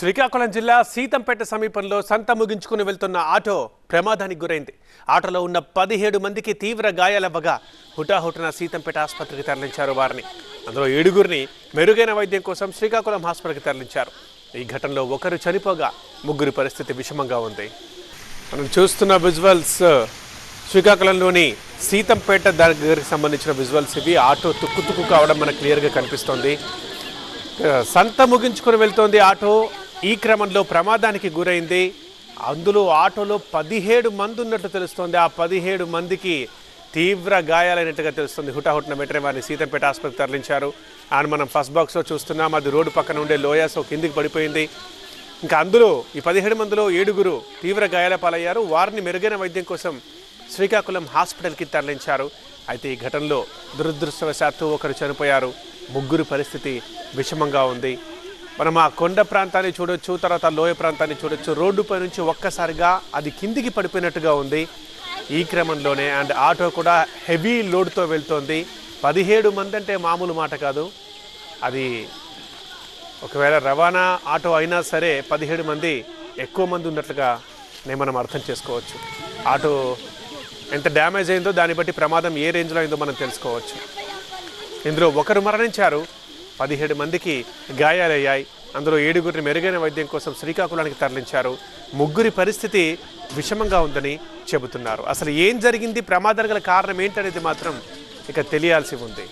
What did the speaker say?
శ్రీకాకుళం జిల్లా సీతంపేట సమీపంలో సంత ముగించుకుని వెళ్తున్న ఆటో ప్రమాదానికి గురైంది. ఆటోలో ఉన్న పదిహేడు మందికి తీవ్ర గాయాలవ్వగా హుటాహుటిన సీతంపేట ఆసుపత్రికి తరలించారు వారిని. అందులో ఏడుగురిని మెరుగైన వైద్యం కోసం శ్రీకాకుళం హాస్పిటల్కి తరలించారు. ఈ ఘటనలో ఒకరు చనిపోగా ముగ్గురి పరిస్థితి విషమంగా ఉంది. మనం చూస్తున్న విజువల్స్ శ్రీకాకుళంలోని సీతంపేట దగ్గరికి సంబంధించిన విజువల్స్ ఇవి. ఆటో తుక్కు తుక్కు కావడం మనకు క్లియర్గా కనిపిస్తోంది. సంత ముగించుకొని వెళ్తోంది ఆటో. ఈ క్రమంలో ప్రమాదానికి గురైంది. అందులో ఆటోలో పదిహేడు మంది ఉన్నట్టు తెలుస్తోంది. ఆ పదిహేడు మందికి తీవ్ర గాయాలైనట్టుగా తెలుస్తుంది. హుటాహుట్న వెంటనే వారిని సీతంపేట ఆసుపత్రికి తరలించారు. అండ్ మనం ఫస్ట్ బాక్స్లో చూస్తున్నాం. అది రోడ్డు పక్కన ఉండే లోయస్ కిందికి పడిపోయింది. ఇంకా అందులో ఈ పదిహేడు మందిలో ఏడుగురు తీవ్ర గాయాల పాలయ్యారు. వారిని మెరుగైన వైద్యం కోసం శ్రీకాకుళం హాస్పిటల్కి తరలించారు. అయితే ఈ ఘటనలో దురదృష్టవశాత్తు ఒకరు చనిపోయారు. ముగ్గురు పరిస్థితి విషమంగా ఉంది. మనం ఆ కొండ ప్రాంతాన్ని చూడొచ్చు తర్వాత లోయ ప్రాంతాన్ని చూడొచ్చు. రోడ్డుపై నుంచి ఒక్కసారిగా అది కిందికి పడిపోయినట్టుగా ఉంది. ఈ క్రమంలోనే అండ్ ఆటో కూడా హెవీ లోడ్తో వెళ్తోంది. పదిహేడు మంది అంటే మామూలు మాట కాదు. అది ఒకవేళ రవాణా ఆటో అయినా సరే పదిహేడు మంది ఎక్కువ మంది ఉన్నట్లుగా నేను మనం అర్థం చేసుకోవచ్చు. ఆటో ఎంత డ్యామేజ్ అయిందో దాన్ని బట్టి ప్రమాదం ఏ రేంజ్లో అయిందో మనం తెలుసుకోవచ్చు. ఇందులో ఒకరు మరణించారు. పదిహేడు మందికి గాయాలయ్యాయి. అందులో ఏడుగురిని మెరుగైన వైద్యం కోసం శ్రీకాకుళానికి తరలించారు. ముగ్గురి పరిస్థితి విషమంగా ఉందని చెబుతున్నారు. అసలు ఏం జరిగింది? ప్రమాదానికి గల కారణం ఏంటనేది మాత్రం ఇక తెలియాల్సి ఉంది.